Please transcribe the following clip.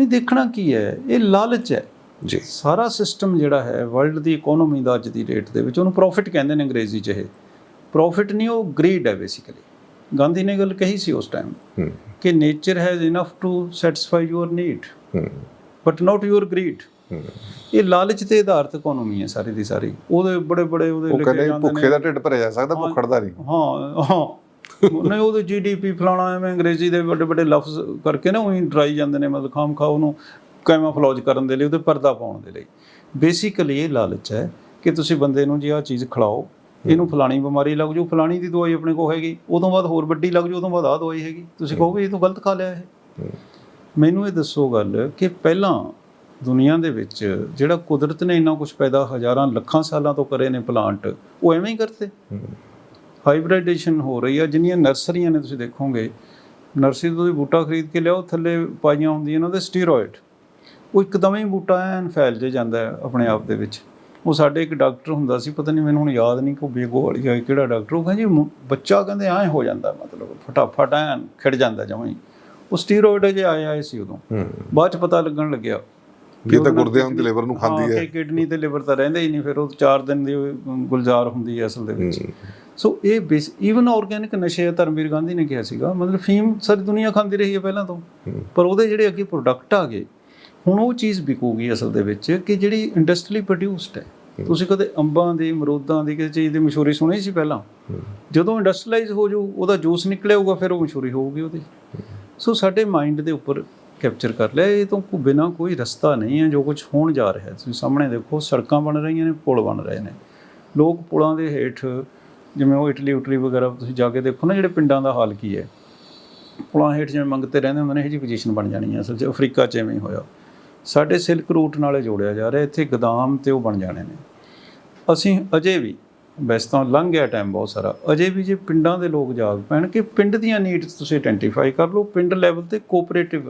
ਨਹੀਂ ਦੇਖਣਾ ਕੀ ਹੈ? ਇਹ ਲਾਲਚ ਹੈ। ਜੀ। ਸਾਰਾ ਸਿਸਟਮ ਜਿਹੜਾ ਹੈ ਵਰਲਡ ਦੀ ਇਕਨੋਮੀ ਦਾ ਅੱਜ ਦੀ ਡੇਟ ਦੇ ਵਿੱਚ ਉਹਨੂੰ ਪ੍ਰੋਫਿਟ ਕਹਿੰਦੇ ਨੇ ਅੰਗਰੇਜ਼ੀ 'ਚ ਇਹ। ਪ੍ਰੋਫਿਟ ਨਹੀਂ ਉਹ ਗਰੀਡ ਹੈ ਬੇਸਿਕਲੀ ਗਾਂਧੀ ਨੇ ਗੱਲ ਕਹੀ ਸੀ ਉਸ ਟਾਈਮ ਕਿ nature has enough to satisfy your need but not your greed. ਇਹ ਲਾਲਚ ਤੇ ਆਧਾਰਿਤ ਇਕਨੋਮੀ ਹੈ ਸਾਰੀ ਦੀ ਸਾਰੀ। ਉਹਦੇ ਬੜੇ ਬੜੇ ਉਹਦੇ ਉਹ ਲਿਖੇ ਕਹਿੰਦੇ ਜਾਂਦੇ ਭੁੱਖੇ ਨੇ ਦਾ ਢਿੱਡ ਭਰਿਆ ਜਾ ਸਕਦਾ ਭੁੱਖੜ ਦਾ ਨਹੀਂ। ਹਾਂ ਹਾਂ। ਨਹੀਂ ਉਹਦੇ ਜੀਡੀਪੀ ਫਲਾਣਾ ਐਵੇਂ ਅੰਗਰੇਜ਼ੀ ਦੇ ਵੱਡੇ ਵੱਡੇ ਲਫ਼ਜ਼ ਕਰਕੇ ਨਾ ਉਹੀ ਡਰਾਈ ਜਾਂਦੇ ਨੇ ਮਤਲਬ ਖਾਮ ਖਾ ਉਹਨੂੰ ਕੈਮਾਫਲੋਜ ਕਰਨ ਦੇ ਲਈ ਉਹਦੇ ਪਰਦਾ ਪਾਉਣ ਦੇ ਲਈ। ਬੇਸਿਕਲੀ ਇਹ ਲਾਲਚ ਹੈ ਕਿ ਤੁਸੀਂ ਬੰਦੇ ਨੂੰ ਜੀ ਆਹ ਚੀਜ਼ ਖਿਲਾਓ ਇਹਨੂੰ ਫਲਾਣੀ ਬਿਮਾਰੀ ਲੱਗ ਜੂ ਫਲਾਣੀ ਦੀ ਦਵਾਈ ਆਪਣੇ ਕੋਲ ਹੈਗੀ ਉਦੋਂ ਬਾਅਦ ਹੋਰ ਵੱਡੀ ਲੱਗ ਜੂ ਉਦੋਂ ਬਾਅਦ ਆਹ ਦਵਾਈ ਹੈਗੀ। ਤੁਸੀਂ ਕਹੋਗੇ ਇਹ ਤੋਂ ਗਲਤ ਖਾ ਲਿਆ ਇਹ। ਮੈਨੂੰ ਇਹ ਦੱਸੋ ਗੱਲ ਕਿ ਪਹਿਲਾਂ ਦੁਨੀਆ ਦੇ ਵਿੱਚ ਜਿਹੜਾ ਕੁਦਰਤ ਨੇ ਇੰਨਾ ਕੁਝ ਪੈਦਾ ਹਜ਼ਾਰਾਂ ਲੱਖਾਂ ਸਾਲਾਂ ਤੋਂ ਕਰੇ ਨੇ ਪਲਾਂਟ ਉਹ ਐਵੇਂ ਹੀ ਕਰਤੇ। ਹਾਈਬ੍ਰਿਡੇਸ਼ਨ ਹੋ ਰਹੀ ਆ ਜਿੰਨੀਆਂ ਨਰਸਰੀਆਂ ਨੇ ਤੁਸੀਂ ਦੇਖੋਗੇ ਨਰਸਰੀ ਤੋਂ ਤੁਸੀਂ ਬੂਟਾ ਖਰੀਦ ਕੇ ਲਿਆਓ ਥੱਲੇ ਪਾਈਆਂ ਹੁੰਦੀਆਂ ਨੇ ਉਹਦੇ ਸਟੀਰੋਇਡ। ਉਹ ਇੱਕਦਮ ਹੀ ਬੂਟਾ ਐਨ ਫੈਲ ਜੇ ਜਾਂਦਾ ਹੈ ਆਪਣੇ ਆਪ ਦੇ ਵਿੱਚ। ਉਹ ਸਾਡੇ ਇੱਕ ਡਾਕਟਰ ਹੁੰਦਾ ਸੀ ਪਤਾ ਨਹੀਂ ਮੈਨੂੰ ਹੁਣ ਯਾਦ ਨਹੀਂ ਕੋਈ ਬੇਗੋ ਵਾਲੀ ਹੈ ਕਿਹੜਾ ਡਾਕਟਰ ਉਹ ਕਹਿੰਦੇ ਬੱਚਾ ਕਹਿੰਦੇ ਐਂ ਹੋ ਜਾਂਦਾ ਮਤਲਬ ਫਟਾਫਟ ਐਨ ਖਿੜ ਜਾਂਦਾ ਜਮਾਂ ਹੀ। ਉਹ ਸਟੀਰੋਇਡ ਜੇ ਆਏ ਆਏ ਸੀ ਉਦੋਂ। ਬਾਅਦ ਚ ਪਤਾ ਲੱਗਣ ਲੱਗਿਆ। ਇਹ ਤਾਂ ਗੁਰਦਿਆਂ ਦੀ ਲਿਵਰ ਨੂੰ ਖਾਂਦੀ ਹਾਂ, ਕਿ ਕਿਡਨੀ ਤੇ ਲਿਵਰ ਤਾਂ ਰਹਿੰਦੇ ਹੀ ਨਹੀਂ ਫਿਰ ਉਹ 4 ਦਿਨ ਦੀ ਗੁਲਜ਼ਾਰ ਹੁੰਦੀ ਹੈ ਅਸਲ ਦੇ ਵਿੱਚ। ਸੋ ਇਹ ਬੇਸ ਈਵਨ ਆਰਗੈਨਿਕ ਨਸ਼ੇ ਧਰਮਵੀਰ ਗਾਂਧੀ ਨੇ ਕਿਹਾ ਸੀਗਾ ਮਤਲਬ ਫੀਮ ਸਾਰੀ ਦੁਨੀਆ ਖਾਂਦੀ ਰਹੀ ਹੈ ਪਹਿਲਾਂ ਤੋਂ। ਪਰ ਉਹਦੇ ਜਿਹੜੇ ਅੱਗੇ ਪ੍ਰੋਡਕਟ ਆ ਗਏ ਹੁਣ ਉਹ ਚੀਜ਼ ਵਿਕੂਗੀ ਅਸਲ ਦੇ ਵਿੱਚ ਕਿ ਜਿਹੜੀ ਇੰਡਸਟਰੀਲੀ ਪ੍ਰੋਡਿਊਸਡ ਹੈ। ਤੁਸੀਂ ਕਦੇ ਅੰਬਾਂ ਦੀ ਅਮਰੂਦਾਂ ਦੀ ਕਿਸੇ ਚੀਜ਼ ਦੀ ਮਸ਼ਹੂਰੀ ਸੁਣੀ ਸੀ ਪਹਿਲਾਂ? ਜਦੋਂ ਇੰਡਸਟਰੀਲਾਈਜ਼ ਹੋ ਜਾਊ ਉਹਦਾ ਜੂਸ ਨਿਕਲਿਆ ਹੋਊਗਾ ਫਿਰ ਉਹ ਮਸ਼ਹੂਰੀ ਹੋਊਗੀ ਉਹਦੀ। ਸੋ ਸਾਡੇ ਮਾਈਂਡ ਦੇ ਉੱਪਰ ਕੈਪਚਰ ਕਰ ਲਿਆ ਇਹ ਤੋਂ ਬਿਨਾ ਕੋਈ ਰਸਤਾ ਨਹੀਂ ਹੈ ਜੋ ਕੁਝ ਹੋਣ ਜਾ ਰਿਹਾ। ਤੁਸੀਂ ਸਾਹਮਣੇ ਦੇਖੋ ਸੜਕਾਂ ਬਣ ਰਹੀਆਂ ਨੇ ਪੁਲ ਬਣ ਰਹੇ ਨੇ। ਲੋਕ ਪੁਲਾਂ ਦੇ ਹੇਠ ਜਿਵੇਂ ਉਹ ਇਟਲੀ, ਉਟਲੀ ਵਗੈਰਾ ਤੁਸੀਂ ਜਾ ਕੇ ਦੇਖੋ ਨਾ ਜਿਹੜੇ ਪਿੰਡਾਂ ਦਾ ਹਾਲ ਕੀ ਹੈ। ਪੁਲਾਂ ਹੇਠ ਜਿਵੇਂ ਮੰਗਤੇ ਰਹਿੰਦੇ ਹੁੰਦੇ ਨੇ, ਇਹ ਜੀ ਪੋਜੀਸ਼ਨ ਬਣ ਜਾਣੀ ਹੈ ਅਸਲ 'ਚ। ਅਫਰੀਕਾ 'ਚ ਐਵੇਂ ਹੋਇਆ। ਸਾਡੇ ਸਿਲਕ ਰੂਟ ਨਾਲੇ ਜੋੜਿਆ ਜਾ ਰਿਹਾ, ਇੱਥੇ ਗਦਾਮ ਤੇ ਉਹ ਬਣ ਜਾਣੇ ਨੇ। ਅਸੀਂ ਅਜੇ ਵੀ ਵੈਸੇ ਤਾਂ ਲੰਘ ਗਿਆ ਟਾਈਮ ਬਹੁਤ ਸਾਰਾ। ਅਜੇ ਵੀ ਜੇ ਪਿੰਡਾਂ ਦੇ ਲੋਕ ਜਾਗ ਪੈਣ ਕਿ ਪਿੰਡ ਦੀਆਂ ਨੀਡਸ ਤੁਸੀਂ ਆਇਡੈਂਟੀਫਾਈ ਕਰ ਲਓ, ਪਿੰਡ ਲੈਵਲ ਤੇ ਕੋਆਪਰੇਟਿਵ